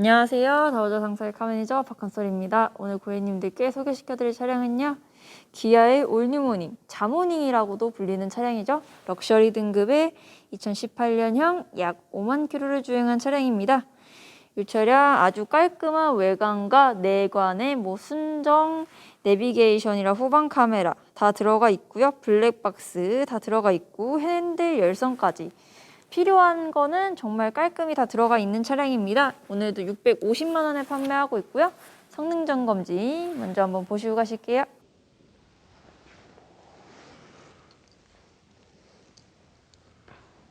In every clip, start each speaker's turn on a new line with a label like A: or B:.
A: 안녕하세요. 다우저 상사의 카매니저 박한솔입니다. 오늘 고객님들께 소개시켜드릴 차량은요. 기아의 올뉴모닝, 자모닝이라고도 불리는 차량이죠. 럭셔리 등급의 2018년형 약 5만 킬로를 주행한 차량입니다. 이 차량 아주 깔끔한 외관과 내관에 뭐 순정, 내비게이션이라 후방 카메라 다 들어가 있고요. 블랙박스 다 들어가 있고 핸들 열선까지 필요한 거는 정말 깔끔히 다 들어가 있는 차량입니다. 오늘도 650만 원에 판매하고 있고요. 성능 점검지 먼저 한번 보시고 가실게요.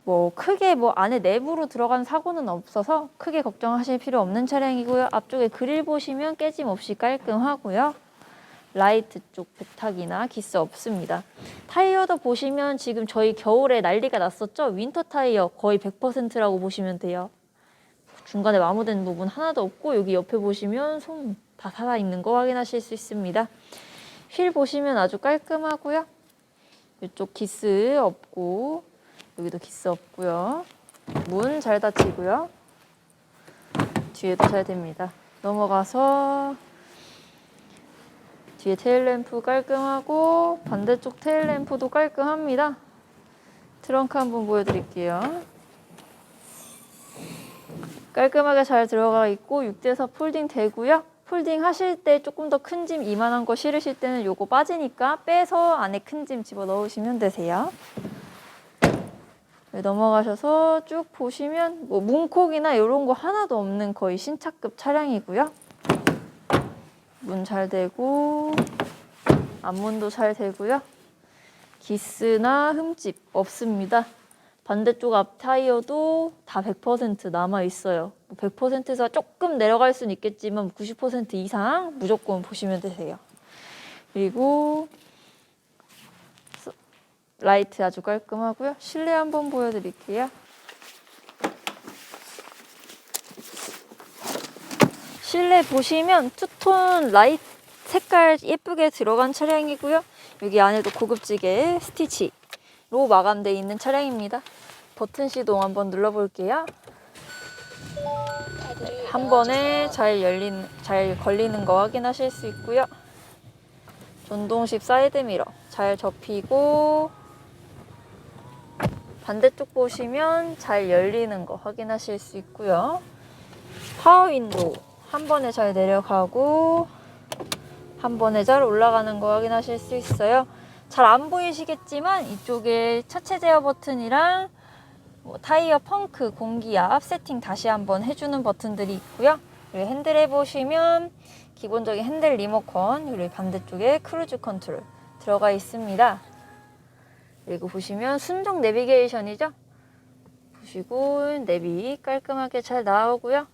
A: 뭐 크게 뭐 안에 내부로 들어간 사고는 없어서 크게 걱정하실 필요 없는 차량이고요. 앞쪽에 그릴 보시면 깨짐 없이 깔끔하고요. 라이트 쪽 배탁이나 기스 없습니다. 타이어도 보시면 지금 저희 겨울에 난리가 났었죠? 윈터 타이어 거의 100%라고 보시면 돼요. 중간에 마모된 부분 하나도 없고 여기 옆에 보시면 솜 다 살아있는 거 확인하실 수 있습니다. 휠 보시면 아주 깔끔하고요. 이쪽 기스 없고 여기도 기스 없고요. 문 잘 닫히고요. 뒤에도 잘 됩니다. 넘어가서 뒤에 테일 램프 깔끔하고 반대쪽 테일 램프도 깔끔합니다. 트렁크 한번 보여드릴게요. 깔끔하게 잘 들어가 있고 6대4 폴딩 되고요. 폴딩 하실 때 조금 더 큰 짐 이만한 거 실으실 때는 요거 빠지니까 빼서 안에 큰 짐 집어 넣으시면 되세요. 네, 넘어가셔서 쭉 보시면 뭐 문콕이나 이런 거 하나도 없는 거의 신차급 차량이고요. 문 잘 되고 앞문도 잘 되고요. 기스나 흠집 없습니다. 반대쪽 앞 타이어도 다 100% 남아 있어요. 100%에서 조금 내려갈 수는 있겠지만 90% 이상 무조건 보시면 되세요. 그리고 서- 라이트 아주 깔끔하고요. 실내 한번 보여드릴게요. 실내 보시면 투톤 라이트 색깔 예쁘게 들어간 차량이고요. 여기 안에도 고급지게 스티치로 마감되어 있는 차량입니다. 버튼 시동 한번 눌러볼게요. 네, 한 번에 잘 열린, 잘 걸리는 거 확인하실 수 있고요. 전동식 사이드 미러 잘 접히고 반대쪽 보시면 잘 열리는 거 확인하실 수 있고요. 파워 윈도우 한 번에 잘 내려가고 한 번에 잘 올라가는 거 확인하실 수 있어요. 잘 안 보이시겠지만 이쪽에 차체 제어 버튼이랑 뭐 타이어 펑크 공기압 세팅 다시 한번 해주는 버튼들이 있고요. 그리고 핸들에 보시면 기본적인 핸들 리모컨 그리고 반대쪽에 크루즈 컨트롤 들어가 있습니다. 그리고 보시면 순정 내비게이션이죠. 보시고 내비 깔끔하게 잘 나오고요.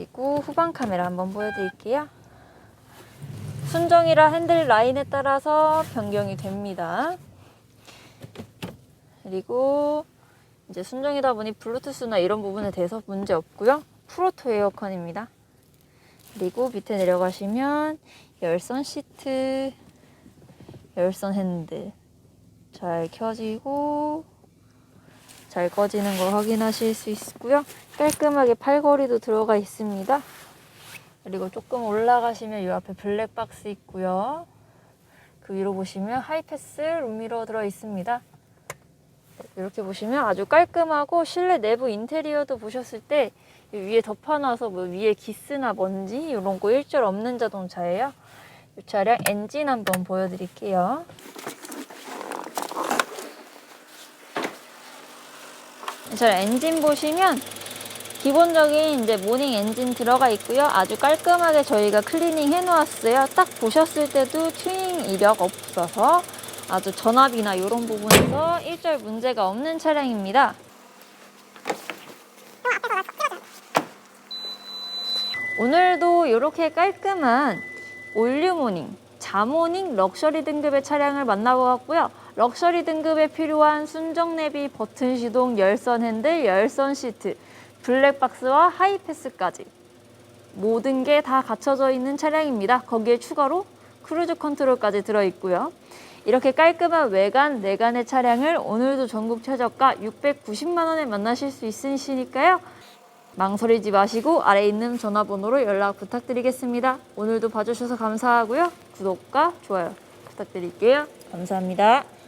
A: 그리고 후방 카메라 한번 보여드릴게요. 순정이라 핸들 라인에 따라서 변경이 됩니다. 그리고 이제 순정이다 보니 블루투스나 이런 부분에 대해서 문제 없고요. 프로토 에어컨입니다. 그리고 밑에 내려가시면 열선 시트, 열선 핸들 잘 켜지고 잘 꺼지는 걸 확인하실 수 있고요. 깔끔하게 팔걸이도 들어가 있습니다. 그리고 조금 올라가시면 이 앞에 블랙박스 있고요. 그 위로 보시면 하이패스 룸미러 들어 있습니다. 네, 이렇게 보시면 아주 깔끔하고 실내 내부 인테리어도 보셨을 때 위에 덮어놔서 뭐 위에 기스나 먼지 이런 거 일절 없는 자동차예요. 이 차량 엔진 한번 보여드릴게요. 이 차량 엔진 보시면 기본적인 이제 모닝 엔진 들어가 있고요. 아주 깔끔하게 저희가 클리닝 해 놓았어요. 딱 보셨을 때도 튜닝 이력 없어서 아주 전압이나 이런 부분에서 일절 문제가 없는 차량입니다. 오늘도 이렇게 깔끔한 올류 모닝, 자모닝 럭셔리 등급의 차량을 만나보았고요. 럭셔리 등급에 필요한 순정 내비, 버튼 시동, 열선 핸들, 열선 시트, 블랙박스와 하이패스까지 모든 게 다 갖춰져 있는 차량입니다. 거기에 추가로 크루즈 컨트롤까지 들어있고요. 이렇게 깔끔한 외관, 내관의 차량을 오늘도 전국 최저가 690만 원에 만나실 수 있으시니까요. 망설이지 마시고 아래 있는 전화번호로 연락 부탁드리겠습니다. 오늘도 봐주셔서 감사하고요. 구독과 좋아요 부탁드릴게요. 감사합니다.